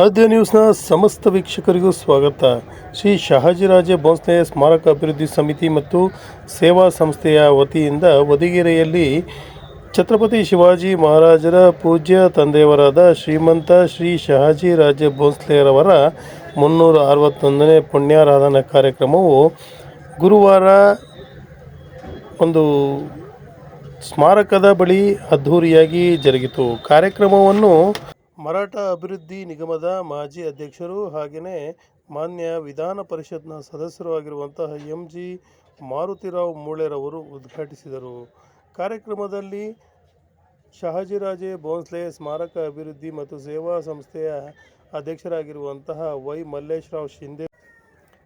ಆದ್ಯ ನ್ಯೂಸ್ನ ಸಮಸ್ತ ವೀಕ್ಷಕರಿಗೂ ಸ್ವಾಗತ. ಶ್ರೀ ಶಹಾಜಿರಾಜೇ ಭೋಂಸ್ಲೆ ಸ್ಮಾರಕ ಅಭಿವೃದ್ಧಿ ಸಮಿತಿ ಮತ್ತು ಸೇವಾ ಸಂಸ್ಥೆಯ ವತಿಯಿಂದ ವದಿಗೆರೆಯಲ್ಲಿ ಛತ್ರಪತಿ ಶಿವಾಜಿ ಮಹಾರಾಜರ ಪೂಜ್ಯ ತಂದೆಯವರಾದ ಶ್ರೀಮಂತ ಶ್ರೀ ಶಹಾಜಿ ರಾಜೇ ಭೋಸ್ಲೆರವರ ಮುನ್ನೂರ ಅರವತ್ತೊಂದನೇ ಪುಣ್ಯಾರಾಧನಾ ಕಾರ್ಯಕ್ರಮವು ಗುರುವಾರ ಒಂದು ಸ್ಮಾರಕದ ಬಳಿ ಅದ್ಧೂರಿಯಾಗಿ ಜರುಗಿತು. ಕಾರ್ಯಕ್ರಮವನ್ನು ಮರಾಠ ಅಭಿವೃದ್ಧಿ ನಿಗಮದ ಮಾಜಿ ಅಧ್ಯಕ್ಷರು ಹಾಗೆಯೇ ಮಾನ್ಯ ವಿಧಾನ ಪರಿಷತ್ನ ಸದಸ್ಯರೂ ಆಗಿರುವಂತಹ ಎಂ ಜಿ ಮಾರುತಿರಾವ್ ಮೂಳೆರವರು ಉದ್ಘಾಟಿಸಿದರು. ಕಾರ್ಯಕ್ರಮದಲ್ಲಿ ಶಹಾಜಿರಾಜೇ ಭೋನ್ಸ್ಲೆ ಸ್ಮಾರಕ ಅಭಿವೃದ್ಧಿ ಮತ್ತು ಸೇವಾ ಸಂಸ್ಥೆಯ ಅಧ್ಯಕ್ಷರಾಗಿರುವಂತಹ ವೈ ಮಲ್ಲೇಶ್ರಾವ್ ಶಿಂದೆ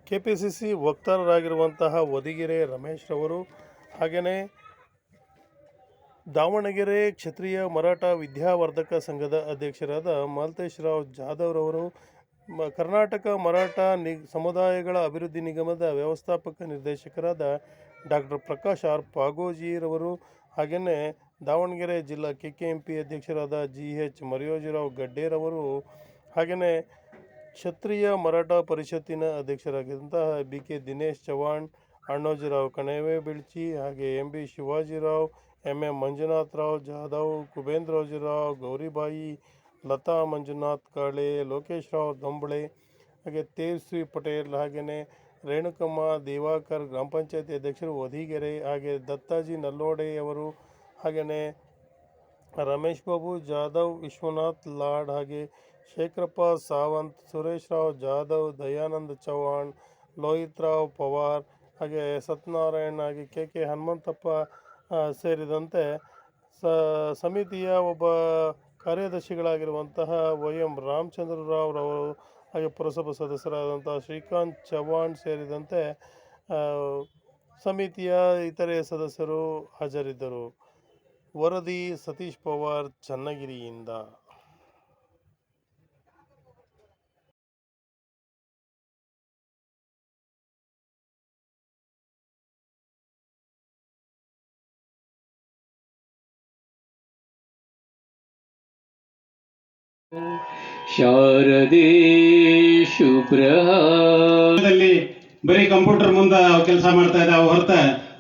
ಕೆಪಿಸಿಸಿ ವಕ್ತಾರರಾಗಿರುವಂತಹ ವದಿಗೆರೆ ರಮೇಶ್ ರವರು ಹಾಗೆಯೇ ದಾವಣಗೆರೆ ಕ್ಷತ್ರಿಯ ಮರಾಠ ವಿದ್ಯಾವರ್ಧಕ ಸಂಘದ ಅಧ್ಯಕ್ಷರಾದ ಮಾಲ್ತೇಶ್ ರಾವ್ ಜಾಧವ್ ರವರು, ಮ, ಕರ್ನಾಟಕ ಮರಾಠ ನಿ, ಸಮುದಾಯಗಳ ಅಭಿವೃದ್ಧಿ ನಿಗಮದ ವ್ಯವಸ್ಥಾಪಕ ನಿರ್ದೇಶಕರಾದ ಡಾಕ್ಟರ್ ಪ್ರಕಾಶ್ ಆರ್ ಪಾಗೋಜಿರವರು ಹಾಗೆಯೇ ದಾವಣಗೆರೆ ಜಿಲ್ಲಾ ಕೆ ಕೆ ಎಂ ಪಿ ಅಧ್ಯಕ್ಷರಾದ ಜಿ ಎಚ್ ಮರಿಯೋಜಿರಾವ್ ಗಡ್ಡೇರವರು ಹಾಗೆಯೇ ಕ್ಷತ್ರಿಯ ಮರಾಠ ಪರಿಷತ್ತಿನ ಅಧ್ಯಕ್ಷರಾಗಿದ್ದಂತಹ ಬಿ ಕೆ ದಿನೇಶ್ ಚವಾಣ್ ಅಣ್ಣೋಜಿರಾವ್ ಕಣವೆ ಬಿಳ್ಚಿ ಹಾಗೆ M B Shivajirao M M Manjunath Rao, Jadhav Kubendrojirao Gouribai, Latha Manjunath Kale Lokesh Rao, Dambale, ಹಾಗೆ ತೇಜಸ್ವಿ ಪಟೇಲ್, ಹಾಗೆಯೇ ರೇಣುಕಮ್ಮ, ದೇವಾಕರ್, ಗ್ರಾಮ ಪಂಚಾಯತಿ ಅಧ್ಯಕ್ಷರು ವಧಿಗೆರೆ, ಹಾಗೆ ದತ್ತಾಜಿ ನಲ್ಲೋಡೆಯವರು ಹಾಗೆಯೇ ರಮೇಶ್ ಬಾಬು, ಜಾಧವ್, ವಿಶ್ವನಾಥ್ ಲಾಡ್, ಹಾಗೆ ಶೇಖರಪ್ಪ ಸಾವಂತ್, ಸುರೇಶ್ ರಾವ್, ಜಾಧವ್, ದಯಾನಂದ ಚೌಹಾಣ್, ಲೋಹಿತ್ ರಾವ್ ಪವಾರ್, ಹಾಗೆ ಸತ್ಯನಾರಾಯಣ್, ಹಾಗೆ ಕೆ ಕೆ ಹನುಮಂತಪ್ಪ ಸೇರಿದಂತೆ ಸ, ಸಮಿತಿಯ ಒಬ್ಬ ಕಾರ್ಯದರ್ಶಿಗಳಾಗಿರುವಂತಹ ವೈ ಎಂ ರಾಮಚಂದ್ರ ರಾವ್ ರವರು ಹಾಗೆ ಪುರಸಭಾ ಸದಸ್ಯರಾದಂತಹ ಶ್ರೀಕಾಂತ್ ಚವ್ಹಾಣ್ ಸೇರಿದಂತೆ ಸಮಿತಿಯ ಇತರೆ ಸದಸ್ಯರು ಹಾಜರಿದ್ದರು. ವರದಿ ಸತೀಶ್ ಪವಾರ್, ಚನ್ನಗಿರಿಯಿಂದ. ಶಾರದೆ ಶುಭ್ರದಲ್ಲಿ ಬರೀ ಕಂಪ್ಯೂಟರ್ ಮುಂದೆ ಕೆಲಸ ಮಾಡ್ತಾ ಇದ್ದಾವೆ, ಹೊರತ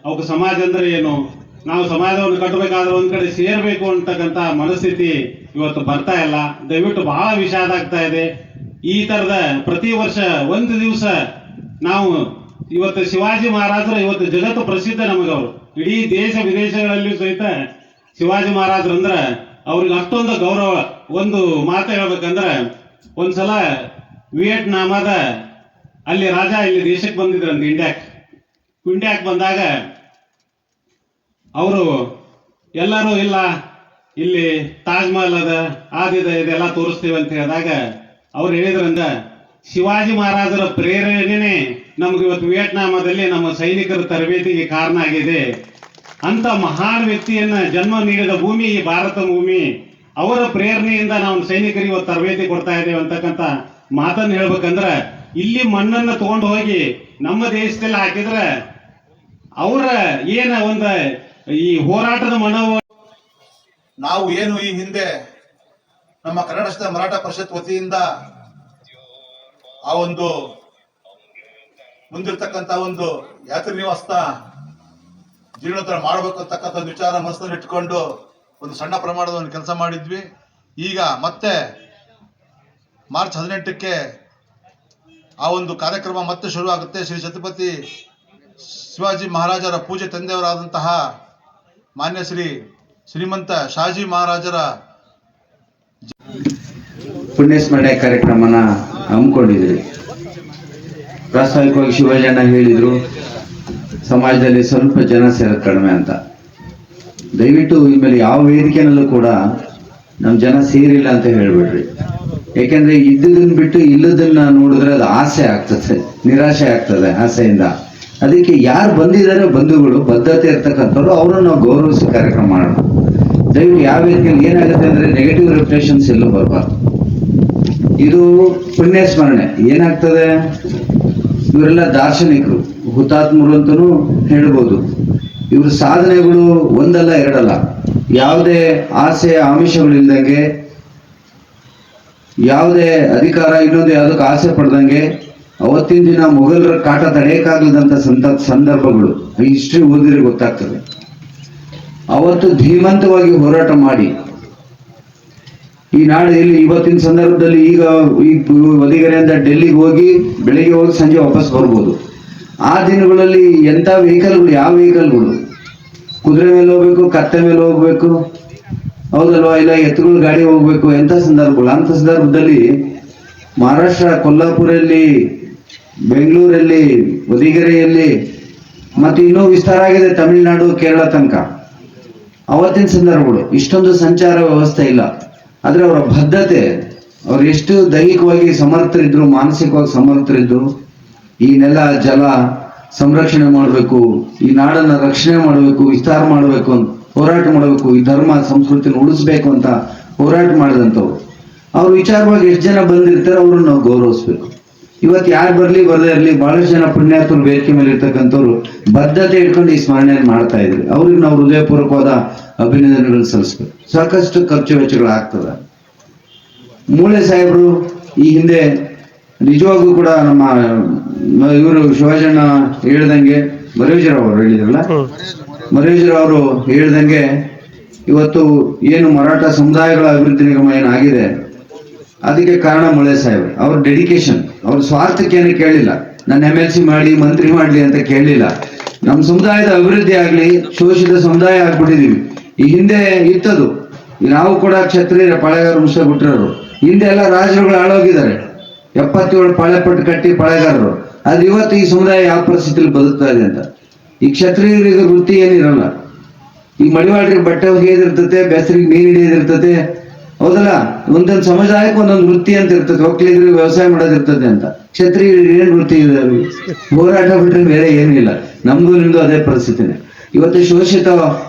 ಅವಕ್ಕೆ ಸಮಾಜ ಅಂದ್ರೆ ಏನು? ನಾವು ಸಮಾಜವನ್ನು ಕಟ್ಟಬೇಕಾದ್ರೆ ಒಂದ್ ಕಡೆ ಸೇರ್ಬೇಕು ಅಂತಕ್ಕಂತ ಮನಸ್ಥಿತಿ ಇವತ್ತು ಬರ್ತಾ ಇಲ್ಲ. ದಯವಿಟ್ಟು ಬಹಳ ವಿಷಾದ ಆಗ್ತಾ ಇದೆ. ಈ ತರದ ಪ್ರತಿ ವರ್ಷ ಒಂದು ದಿವಸ ನಾವು ಇವತ್ತು ಶಿವಾಜಿ ಮಹಾರಾಜರು ಇವತ್ತು ಜಗತ್ತು ಪ್ರಸಿದ್ಧ ನಮಗವರು. ಇಡೀ ದೇಶ ವಿದೇಶಗಳಲ್ಲಿ ಸಹಿತ ಶಿವಾಜಿ ಮಹಾರಾಜರು ಅಂದ್ರ ಅವ್ರಿಗೆ ಅಷ್ಟೊಂದು ಗೌರವ. ಒಂದು ಮಾತು ಹೇಳ್ಬೇಕಂದ್ರೆ, ಒಂದ್ಸಲ ವಿಯೆಟ್ನಾಮದ ಅಲ್ಲಿ ರಾಜ ಇಲ್ಲಿ ದೇಶಕ್ಕೆ ಬಂದಿದ್ರಂತೆ ಇಂಡಿಯಾಕ್. ಇಂಡಿಯಾಕ್ ಬಂದಾಗ ಅವರು, ಎಲ್ಲರೂ ಇಲ್ಲ, ಇಲ್ಲಿ ತಾಜ್ ಮಹಲ್ ಅದ ಆದಿದೆ ಇದೆಲ್ಲ ತೋರಿಸ್ತೀವಿ ಅಂತ ಹೇಳಿದಾಗ ಅವ್ರು ಹೇಳಿದ್ರಿಂದ, ಶಿವಾಜಿ ಮಹಾರಾಜರ ಪ್ರೇರಣೆನೇ ನಮ್ಗೆ ಇವತ್ತು ವಿಯೆಟ್ನಾಮದಲ್ಲಿ ನಮ್ಮ ಸೈನಿಕರ ತರಬೇತಿಗೆ ಕಾರಣ ಆಗಿದೆ. ಅಂತ ಮಹಾನ್ ವ್ಯಕ್ತಿಯನ್ನ ಜನ್ಮ ನೀಡಿದ ಭೂಮಿ, ಈ ಭಾರತ ಭೂಮಿ, ಅವರ ಪ್ರೇರಣೆಯಿಂದ ನಾವು ಸೈನಿಕರಿಗೆ ಇವತ್ತು ತರಬೇತಿ ಕೊಡ್ತಾ ಇದ್ದೇವೆ ಅಂತಕ್ಕಂಥ ಮಾತನ್ನು ಹೇಳ್ಬೇಕಂದ್ರ, ಇಲ್ಲಿ ಮಣ್ಣನ್ನು ತಗೊಂಡು ಹೋಗಿ ನಮ್ಮ ದೇಶದಲ್ಲಿ ಹಾಕಿದ್ರೆ ಅವರ ಏನ ಒಂದ ಈ ಹೋರಾಟದ ಮನೋ ನಾವು ಏನು ಈ ಹಿಂದೆ ನಮ್ಮ ಕನ್ನಡ ಮರಾಠ ಪರಿಷತ್ ವತಿಯಿಂದ ಆ ಒಂದು ಮುಂದಿರ್ತಕ್ಕಂತ ಒಂದು ಯಾತ್ರಿ ನಿವಾಸದ ಜೀರ್ಣೋದ್ಧಾರ ಮಾಡಬೇಕು ಅಂತಕ್ಕಂಥ ವಿಚಾರ ಮನಸ್ಸಲ್ಲಿ ಇಟ್ಕೊಂಡು ಒಂದು ಸಣ್ಣ ಪ್ರಮಾಣದ ಒಂದು ಕೆಲಸ ಮಾಡಿದ್ವಿ. ಈಗ ಮತ್ತೆ ಮಾರ್ಚ್ ಹದಿನೆಂಟಕ್ಕೆ ಆ ಒಂದು ಕಾರ್ಯಕ್ರಮ ಮತ್ತೆ ಶುರು ಆಗುತ್ತೆ ಶ್ರೀ ಛತ್ರಪತಿ ಶಿವಾಜಿ ಮಹಾರಾಜರ ಪೂಜೆ ತಂದೆಯವರಾದಂತಹ ಮಾನ್ಯ ಶ್ರೀ ಶ್ರೀಮಂತ ಶಾಜಿ ಮಹಾರಾಜರ ಪುಣ್ಯಸ್ಮರಣೆ ಕಾರ್ಯಕ್ರಮನ ಹಮ್ಮಿಕೊಂಡಿದ್ರಿ. ಪ್ರಾಸ್ತಾವಿಕವಾಗಿ ಶಿವಜನ ಹೇಳಿದ್ರು ಸಮಾಜದಲ್ಲಿ ಸ್ವಲ್ಪ ಜನ ಸೇರೋದು ಕಡಿಮೆ ಅಂತ. ದಯವಿಟ್ಟು ಇನ್ಮೇಲೆ ಯಾವ ವೇದಿಕೆನಲ್ಲೂ ಕೂಡ ನಮ್ಮ ಜನ ಸೇರಿಲ್ಲ ಅಂತ ಹೇಳ್ಬಿಡ್ರಿ. ಯಾಕೆಂದ್ರೆ ಇದ್ದದನ್ನ ಬಿಟ್ಟು ಇಲ್ಲದನ್ನ ನೋಡಿದ್ರೆ ಅದು ಆಸೆ ಆಗ್ತದೆ, ನಿರಾಶೆ ಆಗ್ತದೆ ಆಸೆಯಿಂದ. ಅದಕ್ಕೆ ಯಾರು ಬಂದಿದ್ದಾರೆ ಬಂಧುಗಳು, ಬದ್ಧತೆ ಇರ್ತಕ್ಕಂಥವ್ರು ಅವ್ರನ್ನ ನಾವು ಗೌರವಿಸಿ ಕಾರ್ಯಕ್ರಮ ಮಾಡೋಣ. ದಯವಿಟ್ಟು ಯಾವ ವೇದಿಕೆಯಲ್ಲಿ ಏನಾಗುತ್ತೆ ಅಂದ್ರೆ ನೆಗೆಟಿವ್ ರೆಪ್ರೇಷನ್ಸ್ ಎಲ್ಲೂ ಬರಬಾರ್ದು. ಇದು ಪುಣ್ಯ ಸ್ಮರಣೆ ಏನಾಗ್ತದೆ? ಇವರೆಲ್ಲ ದಾರ್ಶನಿಕರು. ಹುತಾತ್ಮರು ಅಂತಲೂ ಹೇಳ್ಬೋದು. ಇವ್ರ ಸಾಧನೆಗಳು ಒಂದಲ್ಲ ಎರಡಲ್ಲ. ಯಾವುದೇ ಆಸೆ ಆಮಿಷಗಳಿಲ್ದಂಗೆ, ಯಾವುದೇ ಅಧಿಕಾರ ಇನ್ನೊಂದು ಯಾವುದಕ್ಕೆ ಆಸೆ ಪಡ್ದಂಗೆ, ಅವತ್ತಿನ ದಿನ ಮೊಘಲರ ಕಾಟ ತಡೆಯಕ್ಕಾಗದಂತ ಸಂತ, ಸಂದರ್ಭಗಳು ಹಿಸ್ಟ್ರಿ ಓದಿದ್ರೆ ಗೊತ್ತಾಗ್ತದೆ. ಅವತ್ತು ಧೀಮಂತವಾಗಿ ಹೋರಾಟ ಮಾಡಿ. ಈ ನಾಳೆ ಇಲ್ಲಿ ಇವತ್ತಿನ ಸಂದರ್ಭದಲ್ಲಿ ಈಗ ಈ ಒದಿಗೆರೆಯಿಂದ ಡೆಲ್ಲಿಗೆ ಹೋಗಿ, ಬೆಳಿಗ್ಗೆ ಹೋಗಿ ಸಂಜೆ ವಾಪಸ್ ಬರ್ಬೋದು. ಆ ದಿನಗಳಲ್ಲಿ ಎಂಥ ವೆಹಿಕಲ್ಗಳು ಯಾವ ವೆಹಿಕಲ್ಗಳು ಕುದುರೆ ಮೇಲೆ ಹೋಗ್ಬೇಕು, ಕತ್ತೆ ಮೇಲೆ ಹೋಗ್ಬೇಕು? ಹೌದಲ್ವಾ? ಇಲ್ಲ ಎತ್ತುಗಳ ಗಾಡಿ ಹೋಗ್ಬೇಕು? ಎಂಥ ಸಂದರ್ಭಗಳು? ಅಂತ ಸಂದರ್ಭದಲ್ಲಿ ಮಹಾರಾಷ್ಟ್ರ ಕೊಲ್ಲಾಪುರಲ್ಲಿ ಬೆಂಗಳೂರಲ್ಲಿ ಹೊದಿಗೆರೆಯಲ್ಲಿ ಮತ್ತೆ ಇನ್ನೂ ವಿಸ್ತಾರ ಆಗಿದೆ ತಮಿಳುನಾಡು, ಕೇರಳ ತನಕ. ಅವತ್ತಿನ ಸಂದರ್ಭಗಳು. ಇಷ್ಟೊಂದು ಸಂಚಾರ ವ್ಯವಸ್ಥೆ ಇಲ್ಲ. ಆದರೆ ಅವರ ಬದ್ಧತೆ ಅವ್ರು ಎಷ್ಟು ದೈಹಿಕವಾಗಿ ಸಮರ್ಥರಿದ್ರು ಮಾನಸಿಕವಾಗಿ ಸಮರ್ಥರಿದ್ರು ಈ ನೆಲ ಜಲ ಸಂರಕ್ಷಣೆ ಮಾಡಬೇಕು, ಈ ನಾಡನ್ನ ರಕ್ಷಣೆ ಮಾಡಬೇಕು, ವಿಸ್ತಾರ ಮಾಡಬೇಕು ಅಂತ, ಹೋರಾಟ ಮಾಡಬೇಕು, ಈ ಧರ್ಮ, ಸಂಸ್ಕೃತಿನ ಉಳಿಸ್ಬೇಕು ಅಂತ ಹೋರಾಟ ಮಾಡಿದಂಥವ್ರು. ಅವ್ರ ವಿಚಾರವಾಗಿ ಎಷ್ಟು ಜನ ಬಂದಿರ್ತಾರೆ, ಅವ್ರನ್ನ ನಾವು ಗೌರವಿಸ್ಬೇಕು. ಇವತ್ತು ಯಾರು ಬರಲಿ, ಬರದೇ ಇರಲಿ, ಬಹಳಷ್ಟು ಜನ ಪುಣ್ಯಾತ್ಮರು ವೇದಿಕೆ ಮೇಲೆ ಇರ್ತಕ್ಕಂಥವ್ರು ಬದ್ಧತೆ ಇಟ್ಕೊಂಡು ಈ ಸ್ಮರಣೆಯನ್ನು ಮಾಡ್ತಾ ಇದ್ರಿ. ಅವ್ರಿಗೆ ನಾವು ಹೃದಯಪೂರ್ವಕವಾದ ಅಭಿನಂದನೆಗಳನ್ನು ಸಲ್ಲಿಸ್ಬೇಕು. ಸಾಕಷ್ಟು ಖರ್ಚು ವೆಚ್ಚಗಳು ಆಗ್ತದ. ಮೂಳೆ ಸಾಹೇಬರು ಈ ಹಿಂದೆ ನಿಜವಾಗೂ ಕೂಡ ನಮ್ಮ ಇವರು ಶಿವಾಜಣ್ಣ ಹೇಳ್ದಂಗೆ ಮರೇಜರ್ ಅವರು ಹೇಳಿದ್ರಲ್ಲ? ಮರೇಜರ್ ಅವರು ಹೇಳ್ದಂಗೆ ಇವತ್ತು ಏನು ಮರಾಠ ಸಮುದಾಯಗಳ ಅಭಿವೃದ್ಧಿ ನಿಗಮ ಏನಾಗಿದೆ? ಅದಕ್ಕೆ ಕಾರಣ ಮಳೆ ಸಾಹೇಬ್. ಅವ್ರ ಡೆಡಿಕೇಶನ್ ಅವ್ರ ಸ್ವಾರ್ಥಕ್ಕೇನೆ ಕೇಳಿಲ್ಲ. ನನ್ನ ಎಂ ಎಲ್ ಸಿ ಮಾಡಿ ಮಂತ್ರಿ ಮಾಡ್ಲಿ ಅಂತ ಕೇಳಲಿಲ್ಲ. ನಮ್ಮ ಸಮುದಾಯದ ಅಭಿವೃದ್ಧಿ ಆಗಲಿ ಶೋಷಿತ ಸಮುದಾಯ ಆಗ್ಬಿಟ್ಟಿದೀವಿ. ಈ ಹಿಂದೆ ಇತ್ತದು. ನಾವು ಕೂಡ ಕ್ಷತ್ರಿಯರ ಪಾಳೆಗಾರ ವಂಶ ಬಿಟ್ಟಿರೋರು. ಹಿಂದೆ ಎಲ್ಲ ರಾಜರುಗಳು ಆಳೋಗಿದ್ದಾರೆ ಎಪ್ಪತ್ತೇಳು ಪಾಳೆಪಟ್ಟು ಕಟ್ಟಿ ಪಾಳೆಗಾರರು. ಅದು ಇವತ್ತು ಈ ಸಮುದಾಯ ಯಾವ ಪರಿಸ್ಥಿತಿಯಲ್ಲಿ ಬದುಕ್ತಾ ಇದೆ ಅಂತ? ಈ ಕ್ಷತ್ರಿಯರಿಗೆ ವೃತ್ತಿ ಏನಿರಲ್ಲ. ಈ ಮಡಿವಾಳರಿಗೆ ಬಟ್ಟೆ ಒಗೆಯೋದಿರ್ತತೆ ಬೆಸರಿಗೆ ಮೀನು ಹಿಡಿಯೋದಿರ್ತತೆ. ಹೌದಲ್ಲ? ಒಂದೊಂದು ಸಮುದಾಯಕ್ಕೆ ಒಂದೊಂದು ವೃತ್ತಿ ಅಂತ ಇರ್ತದೆ ಒಕ್ಕಲಿಗರಿಗೆ ವ್ಯವಸಾಯ ಮಾಡೋದಿರ್ತದೆ ಅಂತ. ಕ್ಷತ್ರಿಯರಿಗೆ ಏನ್ ವೃತ್ತಿ ಇದೆ? ಹೋರಾಟ ಬಿಟ್ಟರೆ ಬೇರೆ ಏನಿಲ್ಲ ನಮ್ದು ನಿಮ್ದು ಅದೇ ಪರಿಸ್ಥಿತಿನೇ. ಇವತ್ತು ಶೋಷಿತ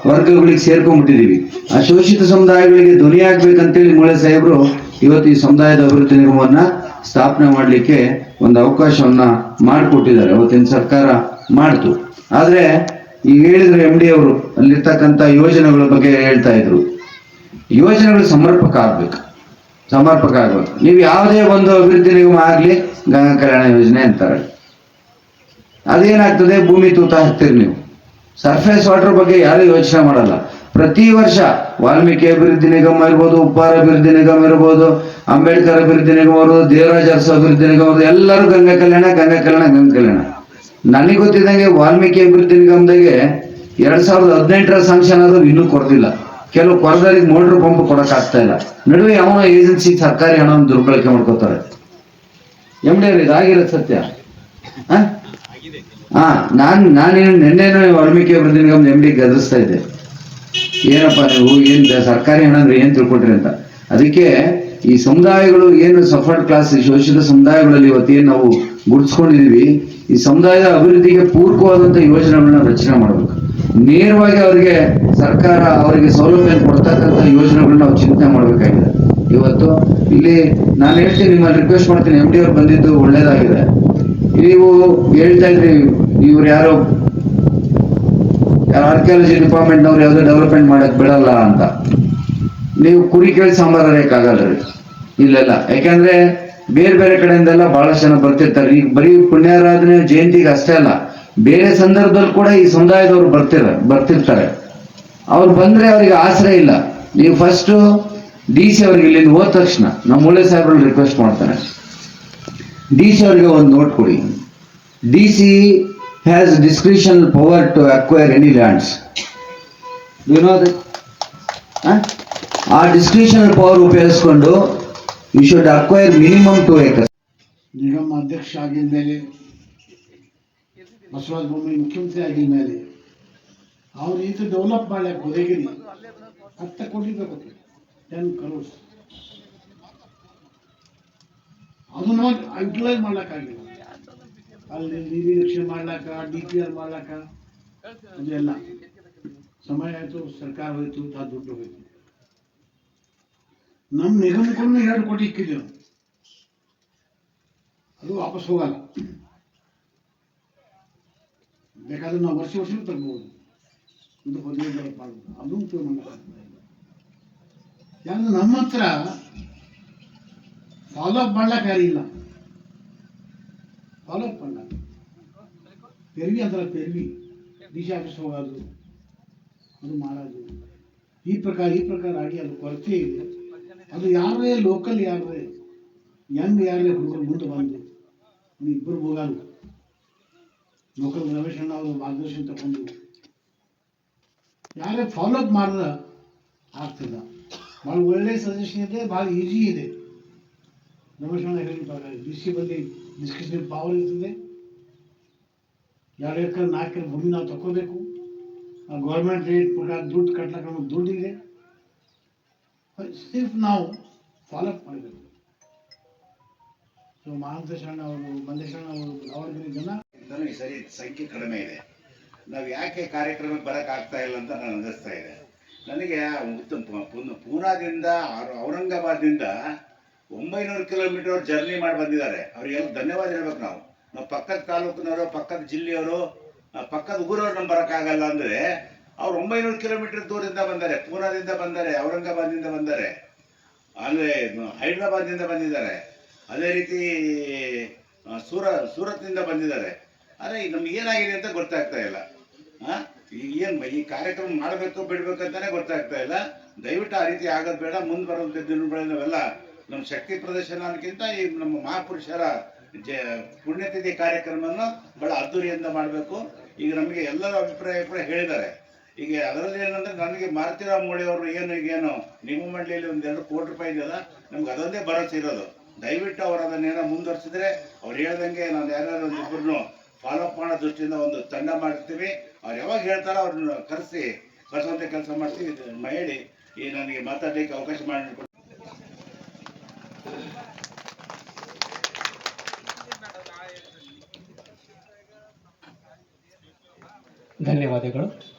ವರ್ಗಗಳಿಗೆ ಸೇರ್ಕೊಂಡ್ಬಿಟ್ಟಿದೀವಿ ಆ ಶೋಷಿತ ಸಮುದಾಯಗಳಿಗೆ ಧ್ವನಿ ಆಗ್ಬೇಕಂತೇಳಿ ಮೂಳೆ ಸಾಹೇಬರು ಇವತ್ತು ಈ ಸಮುದಾಯದ ಅಭಿವೃದ್ಧಿ ನಿಗಮವನ್ನ ಸ್ಥಾಪನೆ ಮಾಡಲಿಕ್ಕೆ ಒಂದು ಅವಕಾಶವನ್ನ ಮಾಡಿಕೊಟ್ಟಿದ್ದಾರೆ. ಅವತ್ತಿನ ಸರ್ಕಾರ ಮಾಡ್ತು. ಆದ್ರೆ ಈ ಹೇಳಿದ್ರು ಎಂ ಡಿ ಅವರು ಅಲ್ಲಿರ್ತಕ್ಕಂಥ ಯೋಜನೆಗಳ ಬಗ್ಗೆ ಹೇಳ್ತಾ ಇದ್ರು. ಯೋಜನೆಗಳು ಸಮರ್ಪಕ ಆಗ್ಬೇಕು. ಸಮರ್ಪಕ ಆಗ್ಬೇಕು. ನೀವು ಯಾವುದೇ ಒಂದು ಅಭಿವೃದ್ಧಿ ನಿಗಮ ಆಗ್ಲಿ, ಗಂಗಾ ಕಲ್ಯಾಣ ಯೋಜನೆ ಅಂತಾರೆ. ಅದೇನಾಗ್ತದೆ? ಭೂಮಿ ತೂತ ಹಾಕ್ತೀರಿ ನೀವು. ಸರ್ಫೇಸ್ ವಾಟರ್ ಬಗ್ಗೆ ಯಾರು ಯೋಚನೆ ಮಾಡಲ್ಲ. ಪ್ರತಿ ವರ್ಷ ವಾಲ್ಮೀಕಿ ಅಭಿವೃದ್ಧಿ ನಿಗಮ ಇರ್ಬೋದು, ಉಪ್ಪಾರ ಅಭಿವೃದ್ಧಿ ನಿಗಮ ಇರ್ಬೋದು, ಅಂಬೇಡ್ಕರ್ ಅಭಿವೃದ್ಧಿ ನಿಗಮ ಇರ್ಬೋದು, ದೇವರಾಜ ಅರಸು ಅಭಿವೃದ್ಧಿ ನಿಗಮ ಎಲ್ಲರೂ ಗಂಗಾ ಕಲ್ಯಾಣ ಗಂಗಾ ಕಲ್ಯಾಣ ಗಂಗಾ ಕಲ್ಯಾಣ. ನನಗೆ ಗೊತ್ತಿದ್ದಂಗೆ ವಾಲ್ಮೀಕಿ ಅಭಿವೃದ್ಧಿ ನಿಗಮದಾಗೆ ಎರಡ್ ಸಾವಿರದ ಹದಿನೆಂಟರ ಸಾಂಕ್ಷನ್ ಆದ್ರೂ ಇನ್ನೂ ಕೊಡ್ತಿಲ್ಲ ಕೆಲವು ಕೊರದರಿಗೆ ಮೋಟರ್ ಪಂಪ್ ಕೊಡಕ್ ಆಗ್ತಾ ಇಲ್ಲ. ನಡುವೆ ಯಾವ ಏಜೆನ್ಸಿ ಸರ್ಕಾರಿ ಹಣವನ್ನು ದುರ್ಬಳಕೆ ಮಾಡ್ಕೋತಾರೆ. ಎಂ ಡಿ ಅವ್ರಿಗೆ ಇದಾಗಿರೋದು ಸತ್ಯ? ಹಾ? ನಾನ್, ನಾನೇನು, ನಿನ್ನೆನೂ ವಾಲ್ಮೀಕಿ ಅಭಿವೃದ್ಧಿ ನಿಗಮ ಎಂ ಡಿ ಗದರಿಸ್ತಾ ಇದ್ದೆ. ಏನಪ್ಪ ನೀವು ಏನ್ ಸರ್ಕಾರಿ ಹಣ ಅಂದ್ರೆ ಏನ್ ತಿಳ್ಕೊಟ್ರಿ ಅಂತ? ಅದಕ್ಕೆ ಈ ಸಮುದಾಯಗಳು ಏನು ಸಫರ್ಡ್ ಕ್ಲಾಸ್ ಶೋಷಿತ ಸಮುದಾಯಗಳಲ್ಲಿ ಇವತ್ತೇನು ನಾವು ಗುರುತಿಸ್ಕೊಂಡಿದೀವಿ ಈ ಸಮುದಾಯದ ಅಭಿವೃದ್ಧಿಗೆ ಪೂರಕವಾದಂತ ಯೋಜನೆಗಳನ್ನ ರಚನೆ ಮಾಡಬೇಕು. ನೇರವಾಗಿ ಅವರಿಗೆ ಸರ್ಕಾರ ಅವರಿಗೆ ಸೌಲಭ್ಯ ಕೊಡ್ತಕ್ಕಂಥ ಯೋಜನೆಗಳನ್ನ ನಾವು ಚಿಂತನೆ ಮಾಡಬೇಕಾಗಿದೆ. ಇವತ್ತು ಇಲ್ಲಿ ನಾನು ಹೇಳ್ತೀನಿ, ನಿಮ್ಮಲ್ಲಿ ರಿಕ್ವೆಸ್ಟ್ ಮಾಡ್ತೀನಿ ಎಂ ಡಿ ಅವ್ರು ಬಂದಿದ್ದು ಒಳ್ಳೇದಾಗಿದೆ. ನೀವು ಹೇಳ್ತಾ ಇದ್ರಿ, ಇವ್ರು ಯಾರೋ ಆರ್ಕಿಯಾಲಜಿ ಡಿಪಾರ್ಟ್ಮೆಂಟ್ನವ್ರು ಯಾವುದೇ ಡೆವಲಪ್ಮೆಂಟ್ ಮಾಡಕ್ ಬಿಡಲ್ಲ ಅಂತ. ನೀವು ಕುರಿ ಕೇಳಿ ಸಾಂಬಾರ್ ಹರಿಯಕ್ಕಾಗಲ್ರಿ ಇಲ್ಲೆಲ್ಲ. ಯಾಕಂದ್ರೆ ಬೇರೆ ಬೇರೆ ಕಡೆಯಿಂದೆಲ್ಲ ಬಹಳಷ್ಟು ಜನ ಬರ್ತಿರ್ತಾರೆ. ಈಗ ಬರೀ ಪುಣ್ಯಾರಾಧನೆ ಜಯಂತಿಗೆ ಅಷ್ಟೇ ಅಲ್ಲ, ಬೇರೆ ಸಂದರ್ಭದಲ್ಲಿ ಕೂಡ ಈ ಸಮುದಾಯದವ್ರು ಬರ್ತಿರ, ಬರ್ತಿರ್ತಾರೆ. ಅವ್ರು ಬಂದ್ರೆ ಅವ್ರಿಗೆ ಆಸರೆ ಇಲ್ಲ. ನೀವು ಫಸ್ಟ್ ಡಿ ಸಿ ಅವ್ರಿಗೆ ಇಲ್ಲಿಂದ ಹೋದ ತಕ್ಷಣ, ನಮ್ಮ ಮುಳ್ಳೆ ಸಾಹೇಬ್ರಲ್ಲಿ ರಿಕ್ವೆಸ್ಟ್ ಮಾಡ್ತಾರೆ. ಡಿ ಸಿ ಅವ್ರಿಗೆ ಒಂದು ನೋಟ್ ಕೊಡಿ. D C has discretion power to acquire any lands Vinod ಆ ಡಿಸ್ಕ್ರಿಷನಲ್ ಪವರ್ ಉಪಯೋಗಿಸ್ಕೊಂಡು you should acquire minimum two acres ನಿಗಮ ಅಧ್ಯಕ್ಷ ಆಗಿದ ಮೇಲೆ, ಬಸವರಾಜ ಬೊಮ್ಮಾಯಿ ಮುಖ್ಯಮಂತ್ರಿ ಆಗಿದ ಮೇಲೆ, ಅವ್ರು ಇದು ಡೆವಲಪ್ ಮಾಡ್ಲಿಕ್ಕೆ ಒದಗಿರಿ ಹತ್ತ ಕೋಟಿ ಬೇಕು ಟೆನ್ ಕ್ರೋರ್ಸ್ ಅದನ್ನ ಯುಟಿಲೈಸ್ ಮಾಡ್ಲಿಕ್ಕಾಗಿಲ್ಲ ಅಲ್ಲಿ ನಿಧಿ ರಕ್ಷಣೆ ಮಾಡ್ಲಾಕ, ಡಿ ಪಿ ಆರ್ ಮಾಡ್ಲಾಕ ಅದೆಲ್ಲ ಸಮಯ ಆಯ್ತು, ಸರ್ಕಾರ ಹೋಯ್ತು ಆ ದುಡ್ಡು ಹೋಯ್ತು. ನಮ್ಮ ನಿಗಮಕ್ಕೂ ಎರಡು ಕೋಟಿ ಇಕ್ಕಿದ್ದೇವೆ ಅದು ವಾಪಸ್ ಹೋಗಲ್ಲ. ಬೇಕಾದ್ರೆ ನಾವು ವರ್ಷ ವರ್ಷ ತರ್ಬೋದು. ಇದು ಹದಿನೈದು ಡೆವಲಪ್ ಮಾಡ್ಬೋದು ಅದು ಉಪಯೋಗ ಮಾಡಲ್ಲ ಯಾಕಂದ್ರೆ ನಮ್ಮ ಹತ್ರ ಫಾಲೋ ಅಪ್ ಮಾಡ್ಲಕ್ಕೆ ಯಾರಿಲ್ಲ ಫಾಲೋ ಅಪ್ ಮಾಡಲ್ಲ ಪೆರ್ವಿ ಡಿ ಸಿ ಆಫೀಸ್ ಹೋಗೋದು ಅದು ಮಾಡೋದು ಈ ಪ್ರಕಾರ ಈ ಪ್ರಕಾರ ಆಗಿ ಅದು ಕೊರತೆ ಇದೆ. ಅದು ಯಾರೇ ಲೋಕಲ್ ಯಾರೇ ಯಂಗ್ ಯಾರೇ ಹುಡುಗರು ಮುಂದೆ ಬಂದು ಇಬ್ಬರು ಹೋಗಲ್ಲ. ಲೋಕಲ್ ರಮೇಶ್ ಅಣ್ಣ ಅವರು ಮಾರ್ಗದರ್ಶನ ತಗೊಂಡು. ಯಾರೇ ಫಾಲೋ ಅಪ್ ಮಾಡಿದ್ರೆ ಆಗ್ತದ ಭಾಳ ಒಳ್ಳೆ ಸಜೆಷನ್ ಇದೆ ಭಾಳ ಈಸಿ ಇದೆ. ರಮೇಶ್ ಅಣ್ಣ ಹೇಳಿದ ಡಿ ಸಿ ಬಲ್ಲಿ ಡಿಸ್ಕಷನ್ ಪವರ್ ಇರ್ತದೆ. ಎರಡು ಎಕರೆ, ನಾಲ್ಕು ಎಕರೆ ಭೂಮಿ ನಾವು ತಗೋಬೇಕು ಗೌರ್ಮೆಂಟ್ ರೇಟ್ ಪ್ರಕಾರ ದುಡ್ಡು ಕಟ್ಲಕ್ಕೆ ನಮಗೆ ದುಡ್ಡಿದೆ. ಸಿರ್ಫ್ ನಾವು ಫಾಲೋಅಪ್ ಮಾಡಬೇಕು. ಸೊ ಮಹಾಂತೇಶಣ್ಣ ಅವರು ಮಂದೇಶಣ್ಣ ಅವರು ದಾವಣಗೆರೆ ಜನ ಸರಿ, ಸಂಖ್ಯೆ ಕಡಿಮೆ ಇದೆ. ನಾವು ಯಾಕೆ ಕಾರ್ಯಕ್ರಮಕ್ಕೆ ಬರಕ್ ಆಗ್ತಾ ಇಲ್ಲ ಅಂತ ನಾನು ಅನ್ನಿಸ್ತಾ ಇದೆ. ನನಗೆ ಉತ್ತಮ ಪೂನಾದಿಂದ ಔರ- ಔರಂಗಾಬಾದಿಂದ ಒಂಬೈನೂರು ಕಿಲೋಮೀಟರ್ ಜರ್ನಿ ಮಾಡಿ ಬಂದಿದ್ದಾರೆ. ಅವ್ರಿಗೆ ಧನ್ಯವಾದ ಹೇಳ್ಬೇಕು ನಾವು. ನಾವು ಪಕ್ಕದ ತಾಲೂಕಿನವರು, ಪಕ್ಕದ ಜಿಲ್ಲೆಯವರು ಪಕ್ಕದ ಊರವ್ರು ನಮ್ಗೆ ಬರೋಕ್ಕಾಗಲ್ಲ ಅಂದರೆ ಅವ್ರು ಒಂಬೈನೂರು ಕಿಲೋಮೀಟರ್ ದೂರದಿಂದ ಬಂದಾರೆ, ಪೂನಾದಿಂದ ಬಂದಾರೆ ಔರಂಗಬಾದಿಂದ ಬಂದಿದ್ದಾರೆ ಅಂದರೆ ಹೈದ್ರಾಬಾದ್ನಿಂದ ಬಂದಿದ್ದಾರೆ. ಅದೇ ರೀತಿ ಸೂರ, ಸೂರತ್ನಿಂದ ಬಂದಿದ್ದಾರೆ. ಆದರೆ ನಮ್ಗೆ ಏನಾಗಿದೆ ಅಂತ ಗೊತ್ತಾಗ್ತಾ ಇಲ್ಲ. ಹಾಂ ಏನು ಈ ಕಾರ್ಯಕ್ರಮ ಮಾಡಬೇಕು, ಬಿಡಬೇಕು ಅಂತಾನೆ ಗೊತ್ತಾಗ್ತಾ ಇಲ್ಲ. ದಯವಿಟ್ಟು ಆ ರೀತಿ ಆಗೋದು ಬೇಡ, ಮುಂದೆ ಬರುವಂಥ ದಿನಗಳಲ್ಲಿ ನಾವೆಲ್ಲ ನಮ್ಮ ಶಕ್ತಿ ಪ್ರದರ್ಶನ ಅದಕ್ಕಿಂತ ಈ ನಮ್ಮ ಮಹಾಪುರುಷರ ಜ ಪುಣ್ಯತಿಥಿ ಕಾರ್ಯಕ್ರಮವನ್ನು ಬಹಳ ಅದ್ದೂರಿಯಿಂದ ಮಾಡಬೇಕು. ಈಗ ನಮಗೆ ಎಲ್ಲರ ಅಭಿಪ್ರಾಯ ಕೂಡ ಹೇಳಿದ್ದಾರೆ. ಈಗ ಅದರಲ್ಲಿ ಏನಂದ್ರೆ ನನಗೆ ಮಾರುತಿರಾವ್ ಮೋಳಿ ಅವರು ಏನು, ಈಗೇನು, ನಿಮ್ಮ ಮಂಡಳಿಯಲ್ಲಿ ಒಂದು ಎರಡು ಕೋಟಿ ರೂಪಾಯಿ ಇದೆಯಲ್ಲ, ನಮ್ಗೆ ಅದೊಂದೇ ಭರವಸೆ ಇರೋದು. ದಯವಿಟ್ಟು ಅವರು ಅದನ್ನೇನೋ ಮುಂದುವರಿಸಿದ್ರೆ ಅವ್ರು ಹೇಳ್ದಂಗೆ ನಾನು ಯಾರ್ಯಾರು ಒಂದು ಇಬ್ಬರನ್ನು ಫಾಲೋ ಅಪ್ ಮಾಡೋ ದೃಷ್ಟಿಯಿಂದ ಒಂದು ತಂಡ ಮಾಡಿರ್ತೀವಿ. ಅವ್ರು ಯಾವಾಗ ಹೇಳ್ತಾರೋ ಅವ್ರನ್ನ ಕರೆಸಿ ಕರೆಸುವಂಥ ಕೆಲಸ ಇದನ್ನ ಹೇಳಿ, ಈ ನನಗೆ ಮಾತಾಡಲಿಕ್ಕೆ ಅವಕಾಶ ಮಾಡಿ ಧನ್ಯವಾದಗಳು.